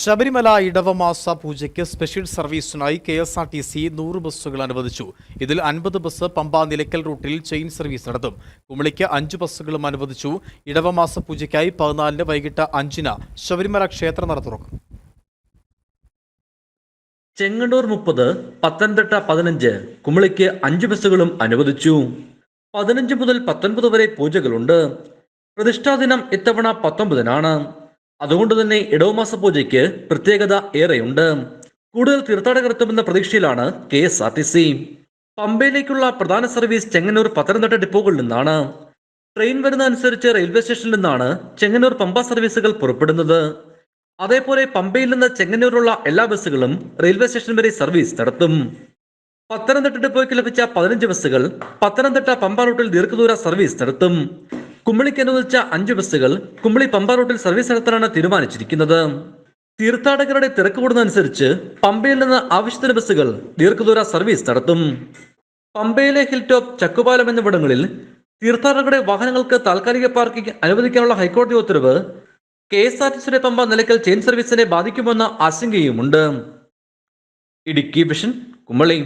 ശബരിമല ഇടവമാസ പൂജയ്ക്ക് special സർവീസിനായി K S R T C നൂറ് ബസ്സുകൾ അനുവദിച്ചു. ഇതിൽ അൻപത് ബസ് പമ്പ നിലയ്ക്കൽ റൂട്ടിൽ ചെയിൻ സർവീസ് നടത്തും. കുമളിക്ക് അഞ്ച് ബസ്സുകളും അനുവദിച്ചു. ഇടവമാസ പൂജയ്ക്കായി പതിനാലിന് വൈകിട്ട് അഞ്ചിന് ശബരിമല ക്ഷേത്രനട തുറക്കും. ചെങ്ങന്നൂർ മുപ്പത് പത്തനംതിട്ട പതിനഞ്ച് കുമളിക്ക് അഞ്ച് ബസ്സുകളും അനുവദിച്ചു. പതിനഞ്ച് മുതൽ പത്തൊൻപത് വരെ പൂജകളുണ്ട്. പ്രതിഷ്ഠാദിനം ഇത്തവണ പത്തൊമ്പതിനാണ് അതുകൊണ്ട് തന്നെ ഇടവമാസ പൂജയ്ക്ക് പ്രത്യേകത ഏറെയുണ്ട്. കൂടുതൽ തീർത്ഥാടകർ എത്തുമെന്ന പ്രതീക്ഷയിലാണ് K S R T C. പമ്പയിലേക്കുള്ള പ്രധാന സർവീസ് ചെങ്ങന്നൂർ പത്തനംതിട്ട ഡിപ്പോകളിൽ നിന്നാണ്. ട്രെയിൻ വരുന്ന അനുസരിച്ച് റെയിൽവേ സ്റ്റേഷനിൽ നിന്നാണ് ചെങ്ങന്നൂർ പമ്പ സർവീസുകൾ പുറപ്പെടുന്നത്. അതേപോലെ പമ്പയിൽ നിന്ന് ചെങ്ങന്നൂരുള്ള എല്ലാ ബസ്സുകളും റെയിൽവേ സ്റ്റേഷൻ വരെ സർവീസ് നടത്തും. പത്തനംതിട്ട ഡിപ്പോയ്ക്ക് ലഭിച്ച പതിനഞ്ച് ബസ്സുകൾ പത്തനംതിട്ട പമ്പ റൂട്ടിൽ ദീർഘദൂര സർവീസ് നടത്തും. കുമ്മളിക്ക് അനുവദിച്ച അഞ്ച് ബസ്സുകൾ കുമ്പളി പമ്പ റൂട്ടിൽ സർവീസ് നടത്താനാണ് തീരുമാനിച്ചിരിക്കുന്നത്. തീർത്ഥാടകരുടെ തിരക്ക് കൂടുന്നതനുസരിച്ച് പമ്പയിൽ നിന്ന് ആവശ്യത്തിന് ബസ്സുകൾ ദീർഘദൂര സർവീസ് നടത്തും. പമ്പയിലെ ഹിൽ ടോപ്പ് ചക്കുപാലം എന്നിവിടങ്ങളിൽ തീർത്ഥാടകരുടെ വാഹനങ്ങൾക്ക് താൽക്കാലിക പാർക്കിംഗ് അനുവദിക്കാനുള്ള ഹൈക്കോടതി ഉത്തരവ് കെ എസ് ആർ ടി സിയുടെ പമ്പ നിലയ്ക്കൽ ചെയിൻ സർവീസിനെ ബാധിക്കുമെന്ന ആശങ്കയുമുണ്ട്. ഇടുക്കി വിഷൻ കുമളി